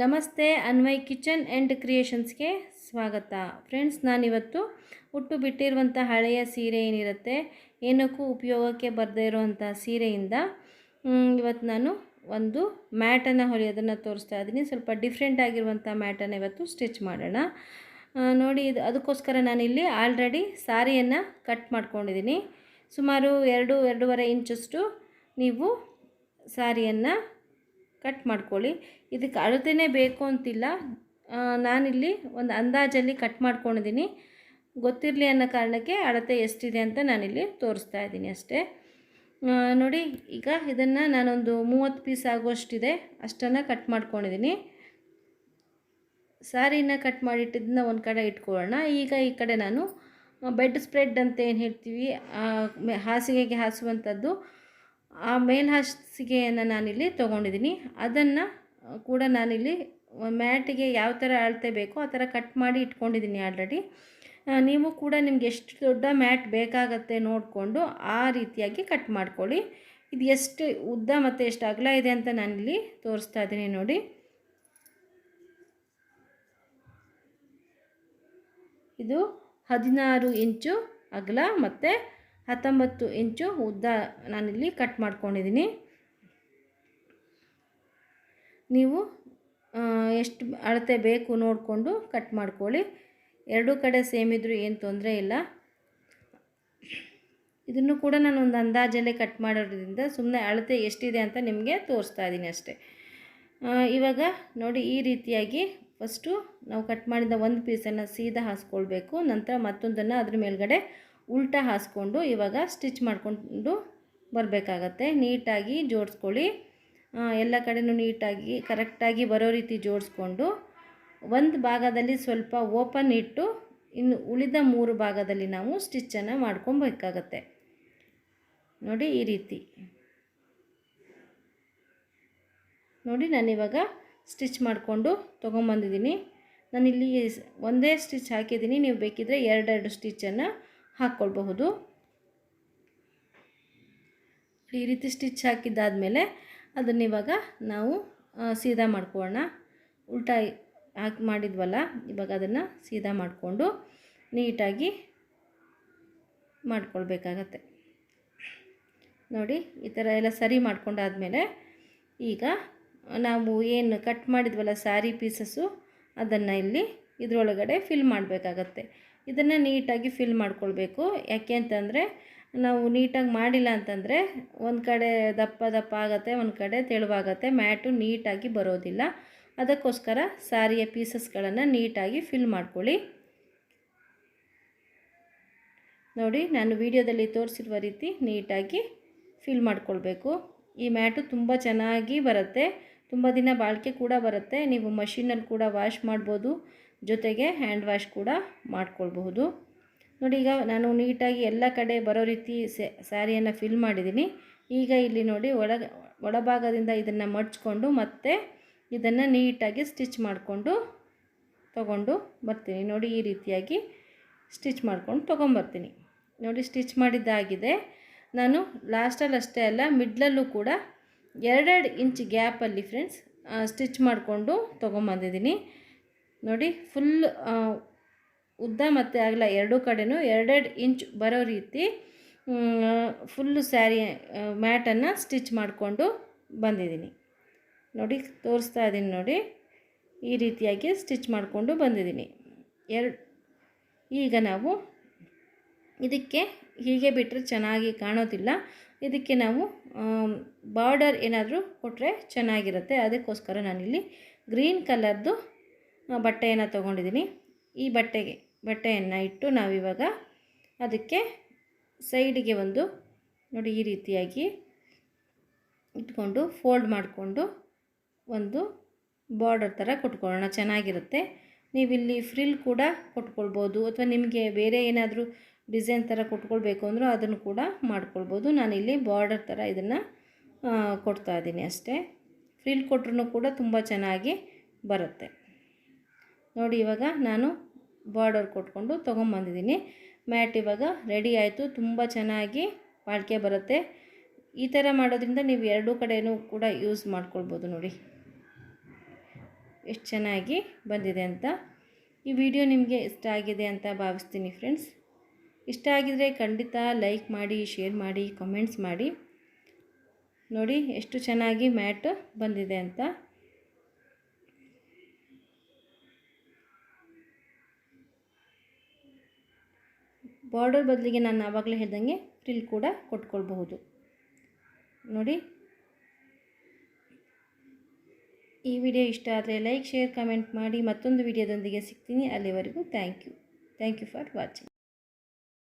ನಮಸ್ತೆ Anvay kitchen and ಕ್ರಿಯೇಷನ್ಸ್ಗೆ ಸ್ವಾಗತ. Friends, ನಾನಿವತ್ತು ಉಟ್ಟು ಬಿಟ್ಟಿರುವಂಥ ಹಳೆಯ ಸೀರೆ ಏನಿರುತ್ತೆ, ಏನಕ್ಕೂ ಉಪಯೋಗಕ್ಕೆ ಬರದೇ ಇರುವಂಥ ಸೀರೆಯಿಂದ ಇವತ್ತು ನಾನು ಒಂದು ಮ್ಯಾಟನ್ನು ಹೊಲಿಯೋದನ್ನು ತೋರಿಸ್ತಾ ಇದ್ದೀನಿ. ಸ್ವಲ್ಪ ಡಿಫ್ರೆಂಟ್ ಆಗಿರುವಂಥ ಮ್ಯಾಟನ್ನು ಇವತ್ತು ಸ್ಟಿಚ್ ಮಾಡೋಣ. ನೋಡಿ, ಇದು ಅದಕ್ಕೋಸ್ಕರ ನಾನಿಲ್ಲಿ ಆಲ್ರೆಡಿ ಸಾರಿಯನ್ನು ಕಟ್ ಮಾಡ್ಕೊಂಡಿದ್ದೀನಿ. ಸುಮಾರು ಎರಡು, ಎರಡೂವರೆ ಇಂಚಷ್ಟು ನೀವು ಸಾರಿಯನ್ನು ಕಟ್ ಮಾಡ್ಕೊಳ್ಳಿ. ಇದಕ್ಕೆ ಅಳತೆನೇ ಬೇಕು ಅಂತಿಲ್ಲ. ನಾನಿಲ್ಲಿ ಒಂದು ಅಂದಾಜಲ್ಲಿ ಕಟ್ ಮಾಡ್ಕೊಂಡಿದ್ದೀನಿ. ಗೊತ್ತಿರಲಿ ಅನ್ನೋ ಕಾರಣಕ್ಕೆ ಅಳತೆ ಎಷ್ಟಿದೆ ಅಂತ ನಾನಿಲ್ಲಿ ತೋರಿಸ್ತಾ ಇದ್ದೀನಿ ಅಷ್ಟೇ. ನೋಡಿ, ಈಗ ಇದನ್ನು ನಾನೊಂದು ಮೂವತ್ತು ಪೀಸ್ ಆಗುವಷ್ಟಿದೆ. ಅಷ್ಟನ್ನು ಕಟ್ ಮಾಡ್ಕೊಂಡಿದ್ದೀನಿ. ಸಾರಿನ ಕಟ್ ಮಾಡಿಟ್ಟಿದ್ದನ್ನ ಒಂದು ಕಡೆ ಇಟ್ಕೊಳ್ಳೋಣ. ಈಗ ಈ ಕಡೆ ನಾನು ಬೆಡ್ ಸ್ಪ್ರೆಡ್ ಅಂತ ಏನು ಹೇಳ್ತೀವಿ ಹಾಸಿಗೆಗೆ ಹಾಸುವಂಥದ್ದು ಆ ಮೇಲ್ ಹಾಸಿಗೆಯನ್ನು ನಾನಿಲ್ಲಿ ತೊಗೊಂಡಿದ್ದೀನಿ ಅದನ್ನು ಕೂಡ ನಾನಿಲ್ಲಿ ಮ್ಯಾಟಿಗೆ ಯಾವ ಥರ ಅಳತೆ ಬೇಕೋ ಆ ಥರ ಕಟ್ ಮಾಡಿ ಇಟ್ಕೊಂಡಿದ್ದೀನಿ ಆಲ್ರೆಡಿ ನೀವು ಕೂಡ ನಿಮ್ಗೆ ಎಷ್ಟು ದೊಡ್ಡ ಮ್ಯಾಟ್ ಬೇಕಾಗತ್ತೆ ನೋಡಿಕೊಂಡು ಆ ರೀತಿಯಾಗಿ ಕಟ್ ಮಾಡ್ಕೊಳ್ಳಿ. ಇದು ಎಷ್ಟು ಉದ್ದ ಮತ್ತು ಎಷ್ಟು ಅಗಲ ಇದೆ ಅಂತ ನಾನಿಲ್ಲಿ ತೋರಿಸ್ತಾ ಇದ್ದೀನಿ ನೋಡಿ. ಇದು ಹದಿನಾರು ಇಂಚು ಅಗಲ ಮತ್ತು ಹತ್ತೊಂಬತ್ತು ಇಂಚು ಉದ್ದ ನಾನಿಲ್ಲಿ ಕಟ್ ಮಾಡ್ಕೊಂಡಿದ್ದೀನಿ. ನೀವು ಎಷ್ಟು ಅಳತೆ ಬೇಕು ನೋಡಿಕೊಂಡು ಕಟ್ ಮಾಡ್ಕೊಳ್ಳಿ. ಎರಡೂ ಕಡೆ ಸೇಮ್ ಇದ್ದರೂ ಏನು ತೊಂದರೆ ಇಲ್ಲ. ಇದನ್ನು ಕೂಡ ನಾನು ಒಂದು ಅಂದಾಜಲ್ಲೇ ಕಟ್ ಮಾಡೋದ್ರಿಂದ ಸುಮ್ಮನೆ ಅಳತೆ ಎಷ್ಟಿದೆ ಅಂತ ನಿಮಗೆ ತೋರಿಸ್ತಾ ಇದ್ದೀನಿ ಅಷ್ಟೇ. ಇವಾಗ ನೋಡಿ ಈ ರೀತಿಯಾಗಿ ಫಸ್ಟು ನಾವು ಕಟ್ ಮಾಡಿದ ಒಂದು ಪೀಸನ್ನು ಸೀದಾ ಹಾಸ್ಕೊಳ್ಬೇಕು, ನಂತರ ಮತ್ತೊಂದನ್ನು ಅದ್ರ ಮೇಲ್ಗಡೆ ಉಲ್ಟಾ ಹಾಸ್ಕೊಂಡು ಇವಾಗ ಸ್ಟಿಚ್ ಮಾಡಿಕೊಂಡು ಬರಬೇಕಾಗತ್ತೆ. ನೀಟಾಗಿ ಜೋಡಿಸ್ಕೊಳ್ಳಿ. ಎಲ್ಲ ಕಡೆಯೂ ನೀಟಾಗಿ, ಕರೆಕ್ಟಾಗಿ ಬರೋ ರೀತಿ ಜೋಡಿಸ್ಕೊಂಡು ಒಂದು ಭಾಗದಲ್ಲಿ ಸ್ವಲ್ಪ ಓಪನ್ ಇಟ್ಟು ಇನ್ನು ಉಳಿದ ಮೂರು ಭಾಗದಲ್ಲಿ ನಾವು ಸ್ಟಿಚ್ಚನ್ನು ಮಾಡ್ಕೊಬೇಕಾಗತ್ತೆ. ನೋಡಿ ಈ ರೀತಿ. ನೋಡಿ ನಾನಿವಾಗ ಸ್ಟಿಚ್ ಮಾಡಿಕೊಂಡು ತೊಗೊಂಬಂದಿದ್ದೀನಿ. ನಾನಿಲ್ಲಿ ಒಂದೇ ಸ್ಟಿಚ್ ಹಾಕಿದ್ದೀನಿ. ನೀವು ಬೇಕಿದ್ದರೆ ಎರಡೆರಡು ಸ್ಟಿಚ್ಚನ್ನು ಹಾಕ್ಕೊಳ್ಬಹುದು. ಈ ರೀತಿ ಸ್ಟಿಚ್ ಹಾಕಿದ್ದಾದಮೇಲೆ ಅದನ್ನ ಇವಾಗ ನಾವು ಸೀದಾ ಮಾಡ್ಕೊಳ್ಳೋಣ. ಉಲ್ಟಾ ಹಾಕಿ ಮಾಡಿದ್ವಲ್ಲ, ಇವಾಗ ಅದನ್ನು ಸೀದಾ ಮಾಡಿಕೊಂಡು ನೀಟಾಗಿ ಮಾಡ್ಕೊಳ್ಬೇಕಾಗತ್ತೆ. ನೋಡಿ, ಈ ಥರ ಎಲ್ಲ ಸರಿ ಮಾಡ್ಕೊಂಡಾದಮೇಲೆ ಈಗ ನಾವು ಏನು ಕಟ್ ಮಾಡಿದ್ವಲ್ಲ ಸ್ಯಾರಿ ಪೀಸಸ್ಸು ಅದನ್ನು ಇಲ್ಲಿ ಇದರೊಳಗಡೆ ಫಿಲ್ ಮಾಡಬೇಕಾಗತ್ತೆ. ಇದನ್ನು ನೀಟಾಗಿ ಫಿಲ್ ಮಾಡ್ಕೊಳ್ಬೇಕು. ಯಾಕೆ ಅಂತಂದರೆ, ನಾವು ನೀಟಾಗಿ ಮಾಡಿಲ್ಲ ಅಂತಂದರೆ, ಒಂದು ಕಡೆ ದಪ್ಪ ದಪ್ಪ ಆಗುತ್ತೆ, ಒಂದು ಕಡೆ ತೆಳುವಾಗತ್ತೆ, ಮ್ಯಾಟು ನೀಟಾಗಿ ಬರೋದಿಲ್ಲ. ಅದಕ್ಕೋಸ್ಕರ ಸಾರಿಯ ಪೀಸಸ್ಗಳನ್ನು ನೀಟಾಗಿ ಫಿಲ್ ಮಾಡ್ಕೊಳ್ಳಿ. ನೋಡಿ, ನಾನು ವಿಡಿಯೋದಲ್ಲಿ ತೋರಿಸಿರುವ ರೀತಿ ನೀಟಾಗಿ ಫಿಲ್ ಮಾಡ್ಕೊಳ್ಬೇಕು. ಈ ಮ್ಯಾಟು ತುಂಬ ಚೆನ್ನಾಗಿ ಬರುತ್ತೆ. ತುಂಬ ದಿನ ಬಾಳಿಕೆ ಕೂಡ ಬರುತ್ತೆ. ನೀವು ಮಷಿನಲ್ಲಿ ಕೂಡ ವಾಶ್ ಮಾಡ್ಬೋದು. ಜೊತೆಗೆ ಹ್ಯಾಂಡ್ ವಾಶ್ ಕೂಡ ಮಾಡ್ಕೊಳ್ಬಹುದು. ನೋಡಿ, ಈಗ ನಾನು ನೀಟಾಗಿ ಎಲ್ಲ ಕಡೆ ಬರೋ ರೀತಿ ಸ್ಯಾರಿಯನ್ನು ಫಿಲ್ ಮಾಡಿದ್ದೀನಿ. ಈಗ ಇಲ್ಲಿ ನೋಡಿ ಒಳ ಒಳಭಾಗದಿಂದ ಇದನ್ನು ಮಡ್ಚಿಕೊಂಡು ಮತ್ತೆ ಇದನ್ನು ನೀಟಾಗಿ ಸ್ಟಿಚ್ ಮಾಡಿಕೊಂಡು ತಗೊಂಡು ಬರ್ತೀನಿ. ನೋಡಿ, ಈ ರೀತಿಯಾಗಿ ಸ್ಟಿಚ್ ಮಾಡ್ಕೊಂಡು ತೊಗೊಂಬರ್ತೀನಿ. ನೋಡಿ ಸ್ಟಿಚ್ ಮಾಡಿದ್ದಾಗಿದೆ. ನಾನು ಲಾಸ್ಟಲ್ಲಿ ಅಷ್ಟೇ ಅಲ್ಲ ಮಿಡ್ಲಲ್ಲೂ ಕೂಡ ಎರಡೆರಡು ಇಂಚ್ ಗ್ಯಾಪಲ್ಲಿ ಫ್ರೆಂಡ್ಸ್ ಸ್ಟಿಚ್ ಮಾಡಿಕೊಂಡು ತೊಗೊಂಬಂದಿದ್ದೀನಿ. ನೋಡಿ ಫುಲ್ ಉದ್ದ ಮತ್ತು ಆಗಲ್ಲ ಎರಡೂ ಕಡೆನೂ ಎರಡೆರಡು ಇಂಚ್ ಬರೋ ರೀತಿ ಫುಲ್ಲು ಸ್ಯಾರಿ ಮ್ಯಾಟನ್ನು ಸ್ಟಿಚ್ ಮಾಡಿಕೊಂಡು ಬಂದಿದ್ದೀನಿ. ನೋಡಿ, ತೋರಿಸ್ತಾ ಇದ್ದೀನಿ ನೋಡಿ, ಈ ರೀತಿಯಾಗಿ ಸ್ಟಿಚ್ ಮಾಡಿಕೊಂಡು ಬಂದಿದ್ದೀನಿ. ಎರಡು, ಈಗ ನಾವು ಇದಕ್ಕೆ ಹೀಗೆ ಬಿಟ್ಟರೆ ಚೆನ್ನಾಗಿ ಕಾಣೋದಿಲ್ಲ. ಇದಕ್ಕೆ ನಾವು ಬಾರ್ಡರ್ ಏನಾದರೂ ಕೊಟ್ಟರೆ ಚೆನ್ನಾಗಿರುತ್ತೆ. ಅದಕ್ಕೋಸ್ಕರ ನಾನಿಲ್ಲಿ ಗ್ರೀನ್ ಕಲರ್ದು ಬಟ್ಟೆಯನ್ನು ತೊಗೊಂಡಿದ್ದೀನಿ. ಈ ಬಟ್ಟೆಗೆ, ಬಟ್ಟೆಯನ್ನು ಇಟ್ಟು ನಾವಿವಾಗ ಅದಕ್ಕೆ ಸೈಡಿಗೆ ಒಂದು, ನೋಡಿ ಈ ರೀತಿಯಾಗಿ ಇಟ್ಕೊಂಡು ಫೋಲ್ಡ್ ಮಾಡಿಕೊಂಡು ಒಂದು ಬಾರ್ಡರ್ ಥರ ಕೊಟ್ಕೊಳ್ಳೋಣ, ಚೆನ್ನಾಗಿರುತ್ತೆ. ನೀವಿಲ್ಲಿ ಫ್ರಿಲ್ ಕೂಡ ಕೊಟ್ಕೊಳ್ಬೋದು ಅಥವಾ ನಿಮಗೆ ಬೇರೆ ಏನಾದರೂ ಡಿಸೈನ್ ಥರ ಕೊಟ್ಕೊಳ್ಬೇಕು ಅಂದರೂ ಅದನ್ನು ಕೂಡ ಮಾಡ್ಕೊಳ್ಬೋದು. ನಾನಿಲ್ಲಿ ಬಾರ್ಡರ್ ಥರ ಇದನ್ನು ಕೊಡ್ತಾ ಇದ್ದೀನಿ ಅಷ್ಟೇ. ಫ್ರಿಲ್ ಕೊಟ್ರೂ ಕೂಡ ತುಂಬ ಚೆನ್ನಾಗಿ ಬರುತ್ತೆ. ನೋಡಿ, ಇವಾಗ ನಾನು ಬಾರ್ಡರ್ ಕೊಟ್ಕೊಂಡು ತೊಗೊಂಬಂದಿದ್ದೀನಿ. ಮ್ಯಾಟ್ ಇವಾಗ ರೆಡಿ ಆಯಿತು. ತುಂಬ ಚೆನ್ನಾಗಿ ಬಾಳಿಕೆ ಬರುತ್ತೆ. ಈ ಥರ ಮಾಡೋದ್ರಿಂದ ನೀವು ಎರಡೂ ಕಡೆಯೂ ಕೂಡ ಯೂಸ್ ಮಾಡ್ಕೊಳ್ಬೋದು ನೋಡಿ. ಎಷ್ಟು ಚೆನ್ನಾಗಿ ಬಂದಿದೆ ಅಂತ. ಈ ವಿಡಿಯೋ ನಿಮಗೆ ಇಷ್ಟ ಆಗಿದೆ ಅಂತ ಭಾವಿಸ್ತೀನಿ ಫ್ರೆಂಡ್ಸ್ ಇಷ್ಟ ಆಗಿದರೆ ಖಂಡಿತ ಲೈಕ್ ಮಾಡಿ ಶೇರ್ ಮಾಡಿ ಕಮೆಂಟ್ಸ್ ಮಾಡಿ. ನೋಡಿ, ಎಷ್ಟು ಚೆನ್ನಾಗಿ ಮ್ಯಾಟ್ ಬಂದಿದೆ ಅಂತ. ಬಾರ್ಡರ್ ಬದಲಿಗೆ ನಾನು ಆವಾಗಲೇ ಹೇಳ್ದಂಗೆ ಫ್ರಿಲ್ ಕೂಡ ಕೊಟ್ಕೊಳ್ಬಹುದು. ನೋಡಿ. ಈ ವಿಡಿಯೋ ಇಷ್ಟ ಆದರೆ ಲೈಕ್, ಶೇರ್, ಕಮೆಂಟ್ ಮಾಡಿ ಮತ್ತೊಂದು ವಿಡಿಯೋದೊಂದಿಗೆ ಸಿಗ್ತೀನಿ. ಅಲ್ಲಿವರೆಗೂ thank you. Thank you for watching.